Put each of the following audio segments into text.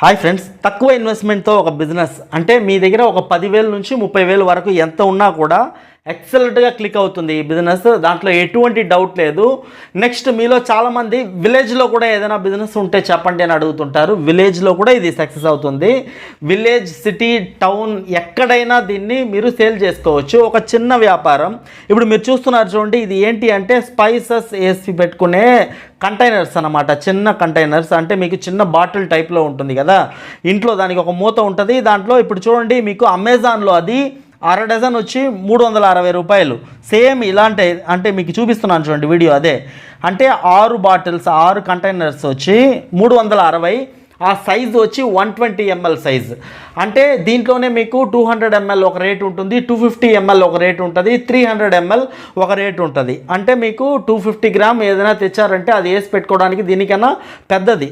Hi friends తక్కువ ఇన్వెస్ట్మెంట్తో ఒక business అంటే మీ దగ్గర ఒక పదివేల నుంచి ముప్పై వేలు వరకు ఎంత ఉన్నా కూడా ఎక్సలెంట్గా క్లిక్ అవుతుంది ఈ బిజినెస్. దాంట్లో ఎటువంటి డౌట్ లేదు. నెక్స్ట్ మీలో చాలామంది విలేజ్లో కూడా ఏదైనా బిజినెస్ ఉంటే చెప్పండి అని అడుగుతుంటారు. విలేజ్లో కూడా ఇది సక్సెస్ అవుతుంది. విలేజ్ సిటీ టౌన్ ఎక్కడైనా దీన్ని మీరు సేల్ చేసుకోవచ్చు. ఒక చిన్న వ్యాపారం. ఇప్పుడు మీరు చూస్తున్నారు చూడండి ఇది ఏంటి అంటే స్పైసెస్ వేసి పెట్టుకునే కంటైనర్స్ అన్నమాట. చిన్న కంటైనర్స్. అంటే మీకు చిన్న బాటిల్ టైప్లో ఉంటుంది కదా. ఇంట్లో దానికి ఒక మూత ఉంటుంది. దాంట్లో ఇప్పుడు చూడండి మీకు అమెజాన్లో అది అర డజన్ వచ్చి మూడు వందల అరవై రూపాయలు. సేమ్ ఇలాంటి అంటే మీకు చూపిస్తున్నాను చూడండి వీడియో అదే. అంటే ఆరు బాటిల్స్ ఆరు కంటైనర్స్ వచ్చి మూడు వందల అరవై. ఆ సైజ్ వచ్చి వన్ ట్వంటీ ఎంఎల్ సైజ్. అంటే దీంట్లోనే మీకు టూ హండ్రెడ్ ఎంఎల్ ఒక రేట్ ఉంటుంది టూ ఫిఫ్టీ ఎంఎల్ ఒక రేట్ ఉంటుంది త్రీ హండ్రెడ్ ఎంఎల్ ఒక రేట్ ఉంటుంది. అంటే మీకు టూ ఫిఫ్టీ గ్రామ్ ఏదైనా తెచ్చారంటే అది వేసి పెట్టుకోవడానికి దీనికన్నా పెద్దది.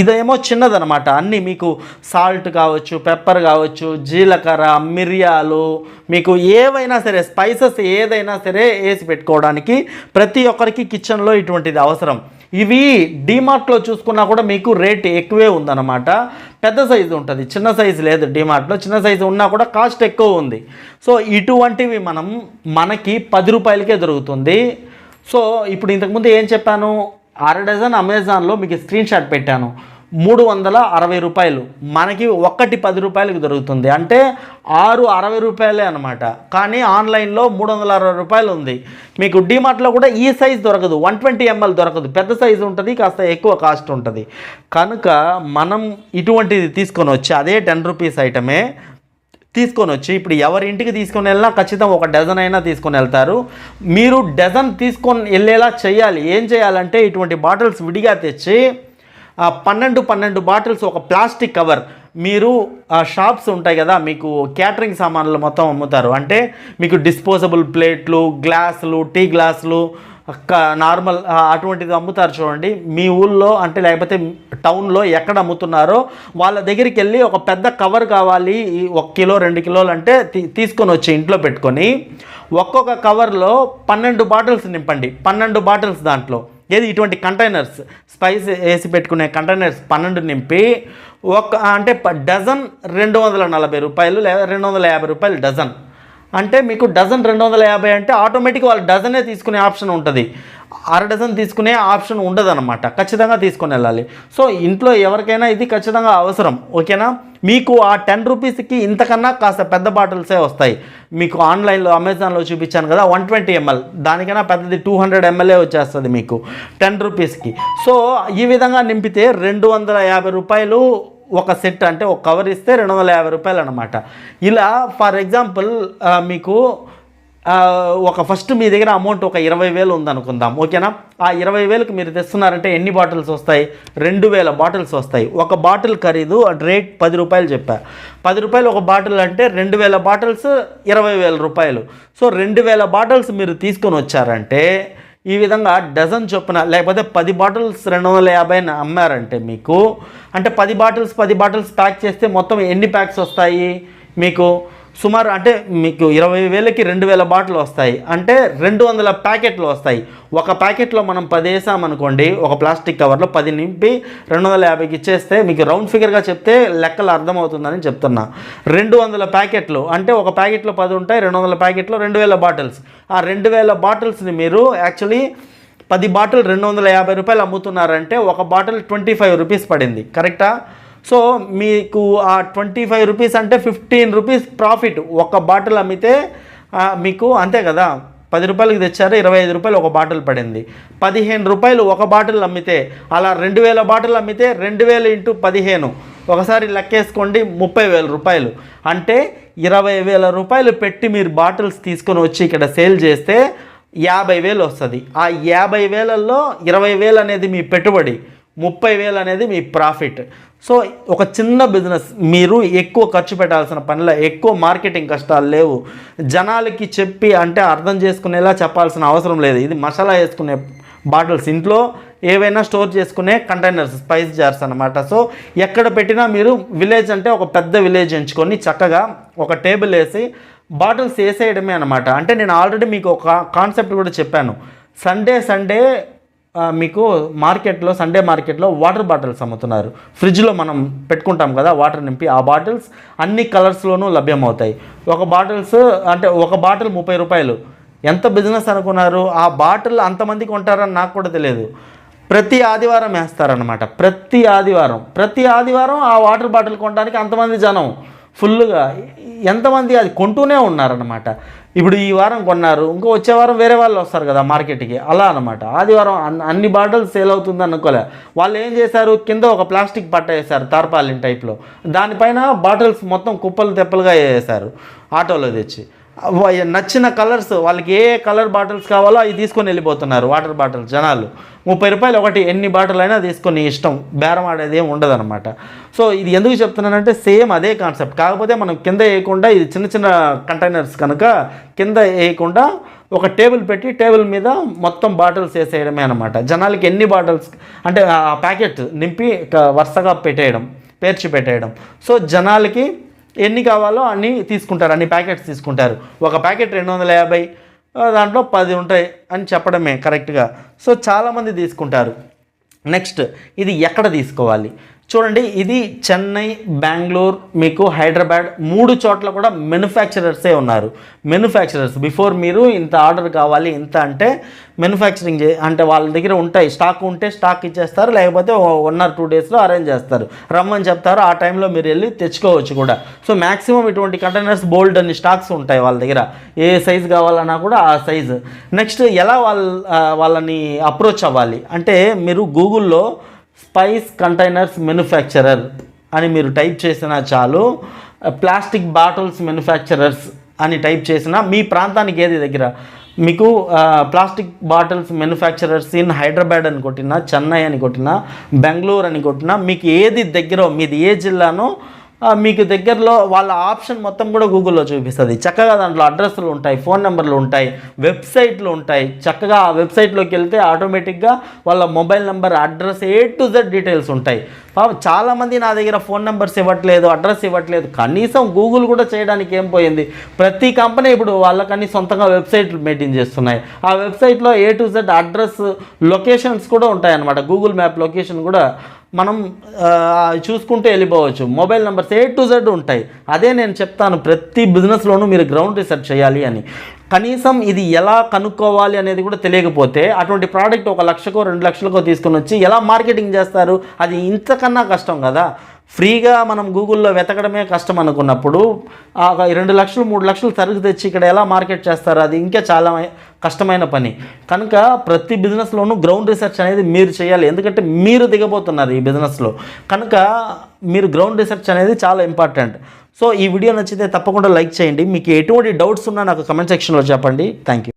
ఇదేమో చిన్నదనమాట. అన్నీ మీకు సాల్ట్ కావచ్చు పెప్పర్ కావచ్చు జీలకర్ర మిరియాలు మీకు ఏవైనా సరే స్పైసెస్ ఏదైనా సరే వేసి పెట్టుకోవడానికి ప్రతి ఒక్కరికి కిచెన్లో ఇటువంటిది అవసరం. ఇవి డీమార్ట్లో చూసుకున్నా కూడా మీకు రేట్ ఎక్కువే ఉందన్నమాట పెద్ద సైజు ఉంటుంది చిన్న సైజు లేదు డీమార్ట్లో. చిన్న సైజు ఉన్నా కూడా కాస్ట్ ఎక్కువ ఉంది. సో ఇటువంటివి మనం మనకి పది రూపాయలకే దొరుకుతుంది. సో ఇప్పుడు ఇంతకుముందు ఏం చెప్పాను? అర డజన్ అమెజాన్లో మీకు స్క్రీన్ షాట్ పెట్టాను. మూడు వందల అరవై రూపాయలు. మనకి ఒక్కటి పది రూపాయలకు దొరుకుతుంది. అంటే ఆరు అరవై రూపాయలే అనమాట కానీ ఆన్లైన్లో మూడు వందల అరవై రూపాయలు ఉంది. మీకు డిమార్ట్లో కూడా ఈ సైజ్ దొరకదు. వన్ ట్వంటీ ఎంఎల్ దొరకదు. పెద్ద సైజు ఉంటుంది కాస్త ఎక్కువ కాస్ట్ ఉంటుంది. కనుక మనం ఇటువంటిది తీసుకొని వచ్చి అదే టెన్ రూపీస్ ఐటమే తీసుకొని వచ్చి ఇప్పుడు ఎవరి ఇంటికి తీసుకొని వెళ్ళినా ఖచ్చితంగా ఒక డజన్ అయినా తీసుకొని వెళ్తారు. మీరు డజన్ తీసుకొని వెళ్ళేలా చేయాలి. ఏం చేయాలంటే ఇటువంటి బాటిల్స్ విడిగా తెచ్చి పన్నెండు పన్నెండు బాటిల్స్ ఒక ప్లాస్టిక్ కవర్. మీరు ఆ షాప్స్ ఉంటాయి కదా మీకు క్యాటరింగ్ సామాన్లు మొత్తం అమ్ముతారు. అంటే మీకు డిస్పోజబుల్ ప్లేట్లు గ్లాసులు టీ గ్లాసులు నార్మల్ అటువంటిది అమ్ముతారు చూడండి. మీ ఊళ్ళో అంటే లేకపోతే టౌన్లో ఎక్కడ అమ్ముతున్నారో వాళ్ళ దగ్గరికి వెళ్ళి ఒక పెద్ద కవర్ కావాలి ఒక కిలో రెండు కిలోలు అంటే తీ- తీసుకొని వచ్చి ఇంట్లో పెట్టుకొని ఒక్కొక్క కవర్లో పన్నెండు బాటిల్స్ నింపండి. పన్నెండు బాటిల్స్ దాంట్లో. ఏది? ఇటువంటి కంటైనర్స్. స్పైస్ వేసి పెట్టుకునే కంటైనర్స్ పన్నెండు నింపి ఒక అంటే డజన్ రెండు వందల నలభై రూపాయలు లేదా రెండు వందల యాభై రూపాయలు డజన్. అంటే మీకు డజన్ రెండు వందల యాభై అంటే ఆటోమేటిక్ వాళ్ళు డజనే తీసుకునే ఆప్షన్ ఉంటుంది. అర డజన్ తీసుకునే ఆప్షన్ ఉండదన్నమాట. ఖచ్చితంగా తీసుకొని వెళ్ళాలి. సో ఇంట్లో ఎవరికైనా ఇది ఖచ్చితంగా అవసరం. ఓకేనా? మీకు ఆ టెన్ రూపీస్కి ఇంతకన్నా కాస్త పెద్ద బాటిల్సే వస్తాయి. మీకు ఆన్లైన్లో అమెజాన్లో చూపించాను కదా వన్ ట్వంటీ ఎంఎల్ దానికైనా పెద్దది టూ హండ్రెడ్ ఎంఎల్ఏ వచ్చేస్తుంది మీకు టెన్ రూపీస్కి సో ఈ విధంగా నింపితే రెండు వందల యాభై రూపాయలు ఒక సెట్ అంటే ఒక కవర్ ఇస్తే రెండు వందల యాభై రూపాయలు అనమాట ఇలా ఫర్ ఎగ్జాంపుల్ మీకు ఒక ఫస్ట్ మీ దగ్గర అమౌంట్ ఒక ఇరవై వేలు ఉందనుకుందాం ఓకేనా? ఆ ఇరవై వేలకు మీరు తెస్తున్నారంటే ఎన్ని బాటిల్స్ వస్తాయి? రెండు వేల బాటిల్స్ వస్తాయి. ఒక బాటిల్ ఖరీదు రేట్ పది రూపాయలు చెప్పా. పది రూపాయలు ఒక బాటిల్ అంటే రెండు వేల బాటిల్స్ ఇరవై వేల రూపాయలు. సో రెండు వేల బాటిల్స్ మీరు తీసుకొని వచ్చారంటే ఈ విధంగా డజన్ చొప్పున లేకపోతే పది బాటిల్స్ రెండు వందల యాభై అమ్మారంటే మీకు అంటే పది బాటిల్స్ పది బాటిల్స్ ప్యాక్ చేస్తే మొత్తం ఎన్ని ప్యాక్స్ వస్తాయి మీకు? సుమారు అంటే మీకు ఇరవై వేలకి రెండు వేల బాటిల్ వస్తాయి. అంటే రెండు వందల ప్యాకెట్లు వస్తాయి. ఒక ప్యాకెట్లో మనం పది వేసామనుకోండి ఒక ప్లాస్టిక్ కవర్లో పది నింపి రెండు వందల యాభైకి ఇచ్చేస్తే మీకు రౌండ్ ఫిగర్గా చెప్తే లెక్కలు అర్థమవుతుందని చెప్తున్నా. రెండు వందల ప్యాకెట్లు అంటే ఒక ప్యాకెట్లో పది ఉంటాయి రెండు వందల ప్యాకెట్లో రెండు వేల బాటిల్స్. ఆ రెండు వేల బాటిల్స్ని మీరు యాక్చువల్లీ పది బాటిల్ రెండు వందల యాభై రూపాయలు అమ్ముతున్నారంటే ఒక బాటిల్ ట్వంటీ ఫైవ్ రూపీస్ పడింది. కరెక్టా? సో మీకు ఆ ట్వంటీ ఫైవ్ రూపీస్ అంటే ఫిఫ్టీన్ రూపీస్ ప్రాఫిట్. ఒక బాటిల్ అమ్మితే మీకు అంతే కదా. పది రూపాయలకి తెచ్చారు ఇరవై ఐదు రూపాయలు ఒక బాటిల్ పడింది. పదిహేను రూపాయలు ఒక బాటిల్ అమ్మితే అలా రెండు వేల బాటిల్ అమ్మితే రెండు వేలు ఇంటూ పదిహేను. ఒకసారి లెక్కేసుకోండి ముప్పై వేల రూపాయలు. అంటే ఇరవై వేల రూపాయలు పెట్టి మీరు బాటిల్స్ తీసుకొని వచ్చి ఇక్కడ సేల్ చేస్తే యాభై వేలు వస్తుంది. ఆ యాభై వేలల్లో ఇరవై వేలు అనేది మీ పెట్టుబడి. ముప్పై వేలు అనేది మీ ప్రాఫిట్. సో ఒక చిన్న బిజినెస్ మీరు ఎక్కువ ఖర్చు పెట్టాల్సిన పనిలో ఎక్కువ మార్కెటింగ్ కష్టాలు లేవు. జనాలకి చెప్పి అంటే అర్థం చేసుకునేలా చెప్పాల్సిన అవసరం లేదు. ఇది మసాలా వేసుకునే బాటిల్స్. ఇంట్లో ఏవైనా స్టోర్ చేసుకునే కంటైనర్స్ స్పైస్ జార్స్ అనమాట సో ఎక్కడ పెట్టినా మీరు విలేజ్ అంటే ఒక పెద్ద విలేజ్ ఎంచుకొని చక్కగా ఒక టేబుల్ వేసి బాటిల్స్ వేసేయడమే అనమాట అంటే నేను ఆల్రెడీ మీకు ఒక కాన్సెప్ట్ కూడా చెప్పాను. సండే సండే మీకు మార్కెట్లో సండే మార్కెట్లో వాటర్ బాటిల్స్ అమ్ముతున్నారు. ఫ్రిడ్జ్లో మనం పెట్టుకుంటాం కదా వాటర్ నింపి ఆ బాటిల్స్ అన్ని కలర్స్లోనూ లభ్యమవుతాయి. ఒక బాటిల్స్ అంటే ఒక బాటిల్ ముప్పై రూపాయలు. ఎంత బిజినెస్ అనుకున్నారు? ఆ బాటిల్ అంతమంది కొంటారని నాకు కూడా తెలియదు. ప్రతి ఆదివారం వేస్తారనమాట ప్రతి ఆదివారం. ప్రతి ఆదివారం ఆ వాటర్ బాటిల్ కొనడానికి అంతమంది జనం. ఫుల్గా ఎంతమంది అది కొంటూనే ఉన్నారనమాట ఇప్పుడు ఈ వారం కొన్నారు ఇంకో వచ్చే వారం వేరే వాళ్ళు వస్తారు కదా మార్కెట్కి. అలా అనమాట ఆదివారం అన్- అన్ని బాటిల్స్ సేల్ అవుతుంది అనుకోలే. వాళ్ళు ఏం చేశారు? కింద ఒక ప్లాస్టిక్ పట్ట వేశారు తార్పాలిన్ టైప్లో. దానిపైన బాటిల్స్ మొత్తం కుప్పలు తెప్పలుగా వేసారు ఆటోలో తెచ్చి. నచ్చిన కలర్స్ వాళ్ళకి ఏ కలర్ బాటిల్స్ కావాలో అవి తీసుకొని వెళ్ళిపోతున్నారు వాటర్ బాటిల్స్ జనాలు. ముప్పై రూపాయలు ఒకటి ఎన్ని బాటిల్ అయినా తీసుకొని ఇష్టం. బేరం ఆడేది ఏం ఉండదన్నమాట. సో ఇది ఎందుకు చెప్తున్నానంటే సేమ్ అదే కాన్సెప్ట్. కాకపోతే మనం కింద వేయకుండా ఇది చిన్న చిన్న కంటైనర్స్ కనుక కింద వేయకుండా ఒక టేబుల్ పెట్టి టేబుల్ మీద మొత్తం బాటిల్స్ వేసేయడమే అనమాట జనాలకి ఎన్ని బాటిల్స్ అంటే ఆ ప్యాకెట్ నింపి వరుసగా పెట్టేయడం పేర్చి పెట్టేయడం. సో జనాలకి ఎన్ని కావాలో అన్ని తీసుకుంటారు అన్ని ప్యాకెట్స్ తీసుకుంటారు. ఒక ప్యాకెట్ రెండు వందల యాభై దాంట్లో పది ఉంటాయి అని చెప్పడమే కరెక్ట్గా సో చాలామంది తీసుకుంటారు. నెక్స్ట్ ఇది ఎక్కడ తీసుకోవాలి? చూడండి ఇది చెన్నై బెంగళూరు మీకు హైదరాబాద్ మూడు చోట్ల కూడా మెనుఫ్యాక్చరర్సే ఉన్నారు. మెనుఫ్యాక్చరర్స్ బిఫోర్ మీరు ఇంత ఆర్డర్ కావాలి ఇంత అంటే మెనుఫ్యాక్చరింగ్ అంటే వాళ్ళ దగ్గర ఉంటాయి స్టాక్ ఉంటే స్టాక్ ఇచ్చేస్తారు లేకపోతే వన్ ఆర్ టూ డేస్లో అరేంజ్ చేస్తారు. రమ్మని చెప్తారు ఆ టైంలో మీరు వెళ్ళి తెచ్చుకోవచ్చు కూడా. సో మ్యాక్సిమం ఇటువంటి కంటైనర్స్ బోల్డ్ అన్ని స్టాక్స్ ఉంటాయి వాళ్ళ దగ్గర. ఏ సైజు కావాలన్నా కూడా ఆ సైజు నెక్స్ట్ ఎలా వాళ్ళ వాళ్ళని అప్రోచ్ అవ్వాలి? అంటే మీరు గూగుల్లో స్పైస్ కంటైనర్స్ మెనుఫ్యాక్చరర్ అని మీరు టైప్ చేసినా చాలు. ప్లాస్టిక్ బాటిల్స్ మెనుఫ్యాక్చరర్స్ అని టైప్ చేసినా మీ ప్రాంతానికి ఏది దగ్గర? మీకు plastic bottles manufacturers in Hyderabad అని కొట్టినా చెన్నై అని కొట్టినా బెంగళూరు అని కొట్టినా మీకు ఏది దగ్గర మీది ఏ జిల్లానో మీకు దగ్గరలో వాళ్ళ ఆప్షన్ మొత్తం కూడా గూగుల్లో చూపిస్తుంది. చక్కగా దాంట్లో అడ్రస్లు ఉంటాయి ఫోన్ నెంబర్లు ఉంటాయి వెబ్సైట్లు ఉంటాయి. చక్కగా ఆ వెబ్సైట్లోకి వెళ్తే ఆటోమేటిక్గా వాళ్ళ mobile number address A to Z details ఉంటాయి. పాపం చాలామంది నా దగ్గర ఫోన్ నెంబర్స్ ఇవ్వట్లేదు అడ్రస్ ఇవ్వట్లేదు. కనీసం గూగుల్ కూడా చేయడానికి ఏం పోయింది? ప్రతి కంపెనీ ఇప్పుడు వాళ్ళకని సొంతంగా వెబ్సైట్లు మెయింటైన్ చేస్తున్నాయి. ఆ వెబ్సైట్లో A to Z address locations కూడా ఉంటాయన్నమాట. గూగుల్ మ్యాప్ లొకేషన్ కూడా మనం చూసుకుంటూ వెళ్ళిపోవచ్చు. Mobile numbers A to Z ఉంటాయి. అదే నేను చెప్తాను ప్రతి బిజినెస్లోనూ మీరు గ్రౌండ్ రీసెర్చ్ చేయాలి అని. కనీసం ఇది ఎలా కనుక్కోవాలి అనేది కూడా తెలియకపోతే అటువంటి ప్రోడక్ట్ ఒక లక్షకో రెండు లక్షలకో తీసుకొని వచ్చి ఎలా మార్కెటింగ్ చేస్తారు? అది ఇంతకన్నా కష్టం కదా. ఫ్రీగా మనం గూగుల్లో వెతకడమే కష్టం అనుకున్నప్పుడు రెండు లక్షలు మూడు లక్షలు సరుకు తెచ్చి ఇక్కడ ఎలా మార్కెట్ చేస్తారు? అది ఇంకా చాలా కష్టమైన పని. కనుక ప్రతి బిజినెస్లోనూ గ్రౌండ్ రీసెర్చ్ అనేది మీరు చేయాలి. ఎందుకంటే మీరు దిగబోతున్నారు ఈ బిజినెస్లో కనుక మీరు గ్రౌండ్ రీసెర్చ్ అనేది చాలా ఇంపార్టెంట్ సో ఈ వీడియో నచ్చితే తప్పకుండా లైక్ చేయండి. మీకు ఎటువంటి డౌట్స్ ఉన్నా నాకు కమెంట్ సెక్షన్లో చెప్పండి. Thank you